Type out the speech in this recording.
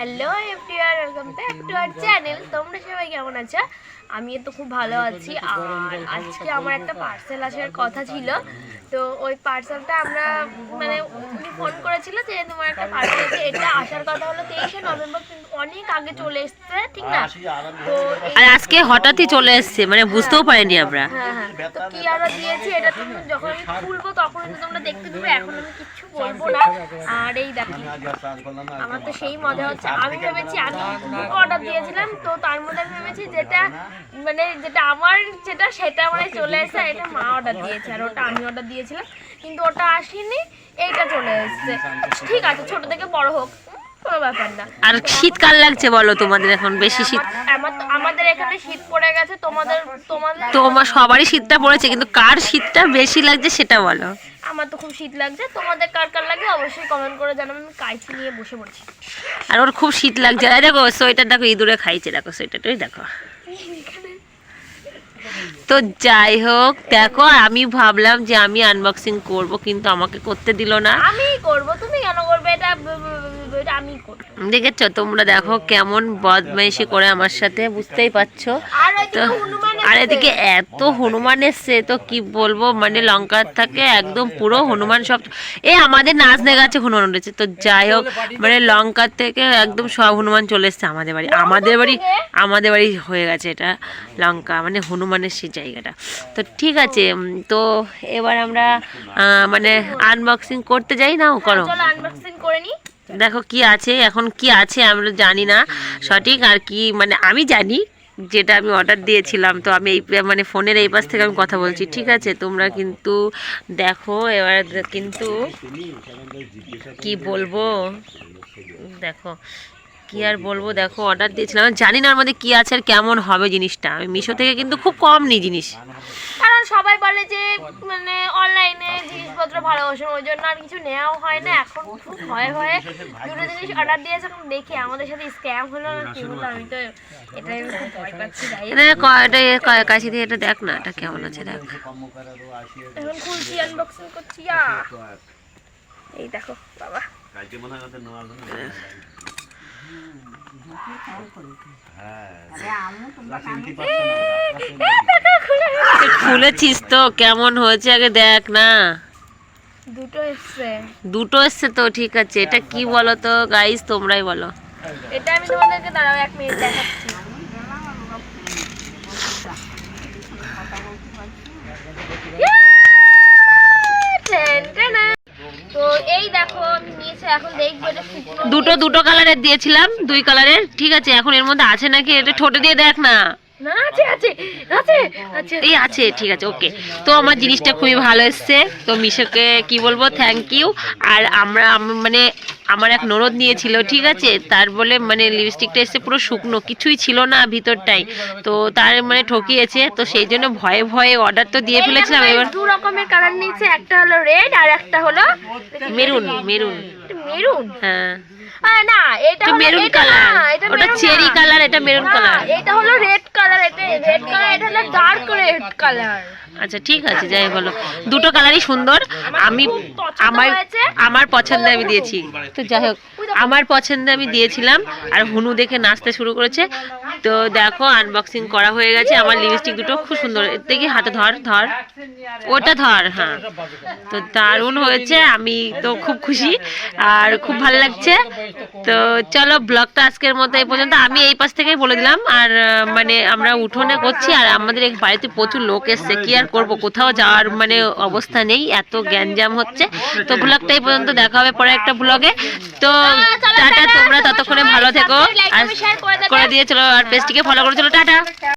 Hello everyone welcome back to our channel. তোমরা সবাই কেমন আছো? আমি তো খুব ভালো আছি। আর আজকে আমার একটা পার্সেল আসার কথা ছিল। তো ওই পার্সেলটা আমরা মানে উনি ফোন করেছিল যে তোমার একটা পার্সেল আছে এটা আসার কথা হলো তেইশে নভেম্বর কিন্তু অনেক আগে চলে এসছে ঠিক না? তো আর আজকে হঠাৎই চলে এসছে মানে বুঝতেও পারিনি আমরা। হ্যাঁ হ্যাঁ। তো কি আমরা দিয়েছি এটা তুমি যখন আমি খুলবো তখন তো তোমরা দেখতে পাবে এখন আমি কিচ্ছু বলব না। আর এই দেখো আমার তো সেই মজা হচ্ছে আমি ভেবেছি আমি অর্ডার দিয়েছিলাম তো তার মধ্যে আমি ভেবেছি যেটা মানে যেটা আমার যেটা সেটা মানে চলে এসেছে এটা মা অর্ডার দিয়েছে আর ওটা আমি অর্ডার দিয়েছিলাম কিন্তু ওটা আসেনি এইটা চলে এসেছে। ঠিক আছে ছোট থেকে বড় হোক কোনো ব্যাপার না। আর শীতকাল লাগছে বলো তোমাদের এখন বেশি শীত। আমার তো- আমাদের এখানে শীত পড়ে গেছে তোমাদের তোমাদের তোমার সবারই শীতটা পড়েছে কিন্তু কার শীতটা বেশি লাগছে সেটা বলো। আমার তো খুব শীত লাগছে। তোমাদের কার কার লাগে অবশ্যই কমেন্ট করে জানাবেন আমি কাইছি নিয়ে বসে পড়ছি। আর ওর খুব শীত লাগছে। আর দেখো সোয়েটার দেখো ইঁদুরে খাইছে দেখো সোয়েটারটাই দেখো। তো যাই হোক দেখো আমি ভাবলাম যে আমি আনবক্সিং করব কিন্তু আমাকে করতে দিল না। আমি করব তুমি কেন করবে? এটা আমি দেখেছ? তোমরা দেখো কেমন বদমাইশি করে আমার সাথে বুঝতেই পারছ? আর তো আর এদিকে এত হনুমান এসছে তো কি বলব? মানে লঙ্কার থাকে একদম পুরো হনুমান সব এ আমাদের নাচ নাচনে গাছে হনুমান উঠেছে। তো যাই হোক মানে লঙ্কার থেকে একদম সব হনুমান চলে এসছে আমাদের বাড়ি। আমাদের বাড়ি আমাদের বাড়ি হয়ে গেছে এটা লঙ্কা মানে হনুমানের সেই জায়গাটা। তো ঠিক আছে তো এবার আমরা মানে আনবক্সিং করতে যাই না করো। চলো আনবক্সিং করে নি। দেখো কি আছে, এখন কি আছে আমরা জানি না। সঠিক আর কি মানে আমি জানি যেটা আমি অর্ডার দিয়েছিলাম। তো আমি এই মানে ফোনের এই পাশ থেকে আমি কথা বলছি, ঠিক আছে? তোমরা কিন্তু দেখো, এবার কিন্তু কি বলব? দেখো, কি আর বলব? দেখো অর্ডার দিয়েছিলাম। জানি না মধ্যে কি আছে আর কেমন হবে জিনিসটা। আমি মিশো থেকে কিন্তু খুব কম নিই জিনিস। কারণ সবাই বলে যে মানে অনলাইনে জিনিসপত্র ভালোবাসেন ওই জন্য আর কিছু নেওয়াও হয় না এখন খুব ভয়ে ভয়ে দুটো জিনিস অর্ডার দিয়েছে এখন দেখি আমাদের সাথে স্ক্যাম হলো না কি হলো আমি তো এটাই আমি খুব ভয় পাচ্ছি তাই এটা ক- এটা এ কাছে দিয়ে এটা দেখ না এটা কেমন আছে দেখ এখন খুলছি আনবক্সিং করছি এই দেখো বাবা খুলেছিস তো কেমন হয়েছে আগে দেখ না দুটো এসছে। দুটো এসছে তো ঠিক আছে। এটা কি বলো তো গাইস তোমরাই বলো। এটা আমি তোমাদেরকে দাঁড়াও এক মিনিট দেখাচ্ছি। তো এই দেখো আমি নিয়েছি এখন দেখব এটা দুটো দুটো কালারের দিয়েছিলাম দুই কালারের ঠিক আছে এখন এর মধ্যে আছে নাকি? এটা ঠোঁটে দিয়ে দেখ না। না আছে আছে আছে আছে। এই আছে ঠিক আছে ওকে তো আমার জিনিসটা খুবই ভালো এসছে। তো মিশোকে কি বলব থ্যাংক ইউ আর আমরা মানে আমার এক ননদ নিয়েছিল ঠিক আছে? তার বলে মানে লিপস্টিকটা এসছে পুরো শুকনো কিছুই ছিল না ভিতরটাই। তো তার মানে ঠকিয়েছে তো সেই জন্য ভয়ে ভয়ে অর্ডার তো দিয়ে ফেলেছিলাম এবার। দু রকমের কালার নিয়েছে একটা হলো রেড আর একটা হলো মেরুন মেরুন। মেরুন? হ্যাঁ। না এটা মেরুন কালার এটা ওটা চেরি কালার এটা মেরুন কালার এটা হলো রেড কালার এটা রেড কালার এটা হলো ডার্ক রেড কালার আচ্ছা ঠিক আছে যাই বলো। দুটো কালারই সুন্দর। আমি আমার আমার পছন্দে আমি দিয়েছি। তো যাই হোক আমার পছন্দে আমি দিয়েছিলাম। আর হুনু দেখে নাচতে শুরু করেছে। তো দেখো আনবক্সিং করা হয়ে গেছে। আমার লিপস্টিক দুটো খুব সুন্দর। থেকে হাতে ধর ধর। ওটা ধর হ্যাঁ। তো দারুণ হয়েছে। আমি তো খুব খুশি আর খুব ভালো লাগছে। তো চলো ব্লগটা আজকের মতো এই পর্যন্ত। আমি এই পাশ থেকেই বলে দিলাম। আর মানে আমরা উঠোনে করছি। আর আমাদের এই বাড়িতে প্রচুর লোক এসছে। কি আর করব? কোথাও যাওয়ার মানে অবস্থা নেই। এত গ্যাঞ্জাম হচ্ছে। তো ব্লগটা এই পর্যন্ত দেখা হবে পরে একটা ব্লগে তো টাটা তোমরা ততক্ষণে ভালো থেকো। আর করে দিয়েছিল করে দিয়ে চলো আর পেজটিকে ফলো করে চলো টাটা।